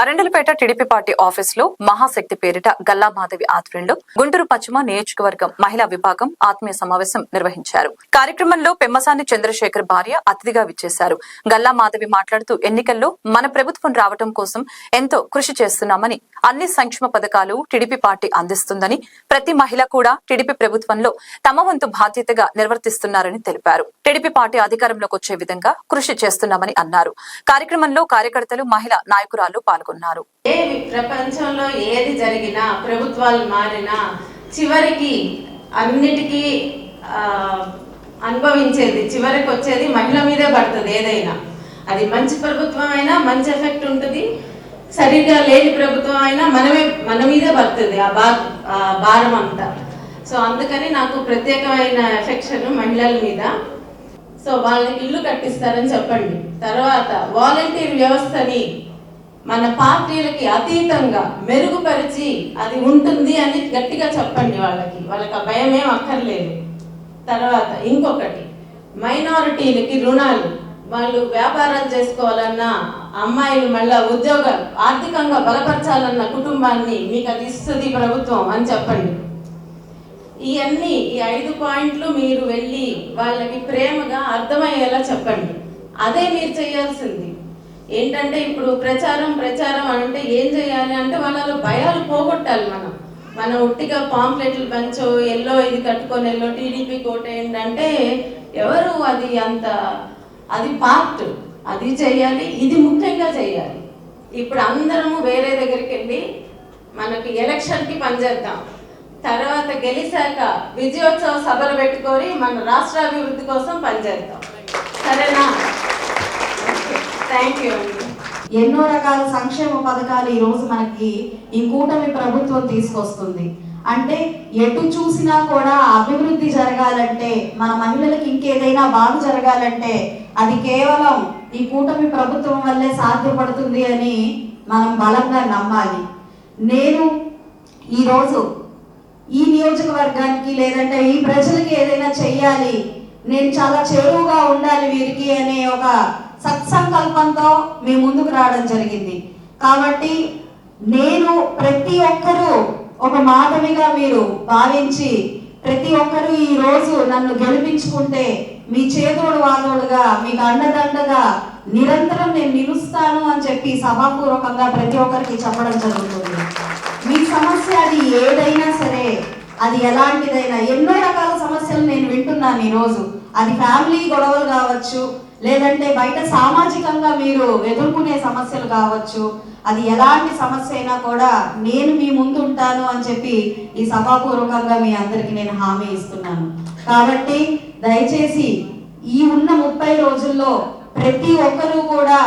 Arundelpet TDP party ఆఫీస్లో మహాశక్తి పేరిట గల్లా మాధవి ఆధ్వర్యంలో గుంటూరు పశ్చిమ నియోజకవర్గం మహిళా విభాగం ఆత్మీయ సమావేశం నిర్వహించారు. కార్యక్రమంలో పెమ్మసాని చంద్రశేఖర్ భార్య అతిథిగా విచ్చేశారు. గల్లా మాధవి మాట్లాడుతూ ఎన్నికల్లో మన ప్రభుత్వం రావడం కోసం ఎంతో కృషి చేస్తున్నామని అన్ని సంక్షేమ పథకాలు టీడీపీ పార్టీ అందిస్తుందని ప్రతి మహిళ కూడా టీడీపీ ప్రభుత్వంలో తమ వంతు బాధ్యతగా నిర్వర్తిస్తున్నారని తెలిపారు. టీడీపీ పార్టీ అధికారంలోకి వచ్చే విధంగా కృషి చేస్తున్నామని అన్నారు. కార్యక్రమంలో కార్యకర్తలు మహిళా నాయకురాలు పాల్గొన్నారు. పేర్కొన్నారు. ప్రపంచంలో ఏది జరిగినా ప్రభుత్వాలు మారినా చివరికి అన్నిటికీ అనుభవించేది చివరికి వచ్చేది మహిళ మీదే పడుతుంది ఏదైనా. అది మంచి ప్రభుత్వం అయినా మంచి ఎఫెక్ట్ ఉంటుంది. సరిగ్గా లేని ప్రభుత్వం అయినా మనమే మన మీదే పడుతుంది ఆ బా ఆ భారం అంతా. సో అందుకని నాకు ప్రత్యేకమైన ఎఫెక్షన్ మహిళల మీద. సో వాళ్ళకి ఇల్లు కట్టిస్తారని చెప్పండి. తర్వాత వాలంటీర్ వ్యవస్థని మన పార్టీలకి అతీతంగా మెరుగుపరిచి అది ఉంటుంది అని గట్టిగా చెప్పండి వాళ్ళకి. వాళ్ళకి ఆ భయం ఏం అక్కర్లేదు. తర్వాత ఇంకొకటి మైనారిటీలకి రుణాలు. వాళ్ళు వ్యాపారం చేసుకోవాలన్నా అమ్మాయిలు మళ్ళా ఉద్యోగాలు ఆర్థికంగా బలపరచాలన్న కుటుంబాన్ని మీకు అది ఇస్తుంది ప్రభుత్వం అని చెప్పండి. ఇవన్నీ ఈ ఐదు పాయింట్లు మీరు వెళ్ళి వాళ్ళకి ప్రేమగా అర్థమయ్యేలా చెప్పండి. అదే మీరు చేయాల్సింది. ఏంటంటే ఇప్పుడు ప్రచారం ప్రచారం అంటే ఏం చేయాలి అంటే వాళ్ళలో భయాలు పోగొట్టాలి మనం. మనం ఉట్టిగా పాంప్లెట్లు పంచో ఎల్లో ఇది కట్టుకొని ఎల్లో టీడీపీ కోటేయండి అంటే ఎవరు అది అంత అది పార్ట్ అది చేయాలి ఇది ముఖ్యంగా చేయాలి. ఇప్పుడు అందరము వేరే దగ్గరికి వెళ్ళి మనకి ఎలక్షన్కి పనిచేద్దాం. తర్వాత గెలిచాక విజయోత్సవ సభలు పెట్టుకొని మన రాష్ట్ర అభివృద్ధి కోసం పనిచేద్దాం. సరేనా? థ్యాంక్ యూ ఎన్నో రకాల సంక్షేమ పథకాలు ఈ రోజు మనకి ఈ కూటమి ప్రభుత్వం తీసుకొస్తుంది. అంటే ఎటు చూసినా కూడా అభివృద్ధి జరగాలంటే మన మహిళలకు ఇంకేదైనా బాగు జరగాలంటే అది కేవలం ఈ కూటమి ప్రభుత్వం వల్లే సాధ్యపడుతుంది అని మనం బలంగా నమ్మాలి. నేను ఈరోజు ఈ నియోజకవర్గానికి లేదంటే ఈ ప్రజలకి ఏదైనా చెయ్యాలి నేను చాలా చేరువుగా ఉండాలి వీరికి అనే ఒక సత్సంకల్పంతో మేము ముందుకు రావడం జరిగింది. కాబట్టి నేను ప్రతి ఒక్కరూ ఒక మాధవిగా మీరు భావించి ప్రతి ఒక్కరూ ఈ రోజు నన్ను గెలిపించుకుంటే మీ చేదోడు వాదోడుగా మీకు అండదండగా నిరంతరం నేను నిలుస్తాను అని చెప్పి సభాపూర్వకంగా ప్రతి ఒక్కరికి చెప్పడం జరుగుతుంది. మీ సమస్య అది ఏదైనా సరే అది ఎలాంటిదైనా ఎన్నో రకాల సమస్యలు నేను వింటున్నాను ఈరోజు అది ఫ్యామిలీ గొడవలు కావచ్చు లేదంటే బయట సామాజికంగా మీరు ఎదుర్కొనే సమస్యలు కావచ్చు. అది ఎలాంటి సమస్య అయినా కూడా నేను మీ ముందు ఉంటాను అని చెప్పి ఈ సభాపూర్వకంగా మీ అందరికి నేను హామీ ఇస్తున్నాను. కాబట్టి దయచేసి ఈ ఉన్న ముప్పై రోజుల్లో ప్రతి ఒక్కరూ కూడా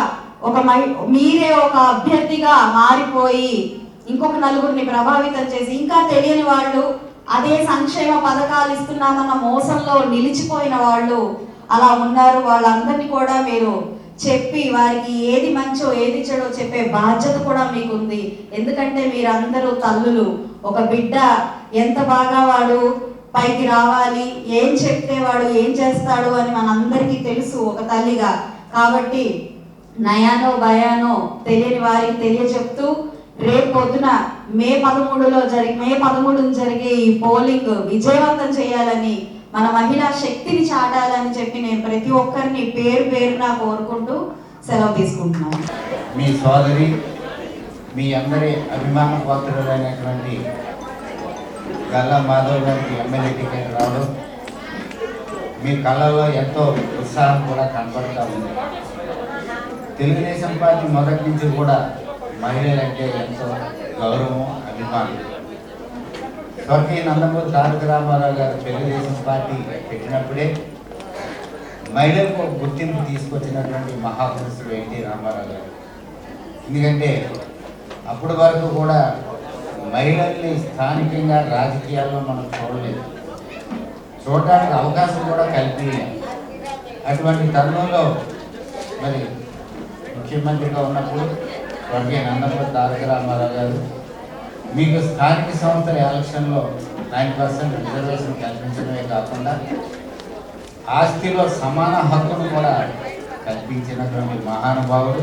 ఒక మై మీరే ఒక అభ్యర్థిగా మారిపోయి ఇంకొక నలుగురిని ప్రభావితం చేసి ఇంకా తెలియని వాళ్ళు అదే సంక్షేమ పథకాలు ఇస్తున్నామన్న మోసంలో నిలిచిపోయిన వాళ్ళు అలా ఉన్నారు. వాళ్ళందరినీ కూడా మీరు చెప్పి వారికి ఏది మంచో ఏది చెడో చెప్పే బాధ్యత కూడా మీకు ఉంది ఎందుకంటే మీరందరూ తల్లులు. ఒక బిడ్డ ఎంత బాగా వాడు పైకి రావాలి ఏం చెప్తే వాడు ఏం చేస్తాడు అని మనందరికీ తెలుసు ఒక తల్లిగా. కాబట్టి నయానో భయానో తెలియని వారికి తెలియచెప్తూ రేపు పొద్దున మే పదమూడులో జరిగి మే పదమూడున జరిగే ఈ పోలింగ్ విజయవంతం చేయాలని మన మహిళా శక్తిని చాటాలని చెప్పి నేను ప్రతి ఒక్కరిని పేరు పేరున కోరుకుంటూ సెలవు తీసుకుంటున్నాను. మీ సోదరి మీ అందరి అభిమాన పాత్రులైనటువంటి గల్లా మాధవ్ గారికి ఎమ్మెల్యే టికెట్ రావడం మీ కళ్ళలో ఎంతో ఉత్సాహం కూడా కనపడతా ఉంది. తెలుగుదేశం పార్టీ మొదటి నుంచి కూడా మహిళలంటే ఎంతో గౌరవం అభిమానం. స్వర్గీయ నందమూరి తారక రామారావు గారు తెలుగుదేశం పార్టీ పెట్టినప్పుడే మహిళలకు ఒక గుర్తింపు తీసుకొచ్చినటువంటి మహాపురుషుడు ఎన్టీ రామారావు గారు. ఎందుకంటే అప్పటి వరకు కూడా మహిళల్ని స్థానికంగా రాజకీయాల్లో మనం చూడలేదు. చూడడానికి అవకాశం కూడా కల్పించాం అటువంటి తరుణంలో మరి ముఖ్యమంత్రిగా ఉన్నప్పుడు స్వర్గీయ నందమూరి తారక రామారావు గారు మీకు స్థానిక సంస్థల ఎలక్షన్లో నైన్ పర్సెంట్ రిజర్వేషన్ కల్పించడమే కాకుండా ఆస్తిలో సమాన హక్కును కూడా కల్పించినటువంటి మహానుభావుడు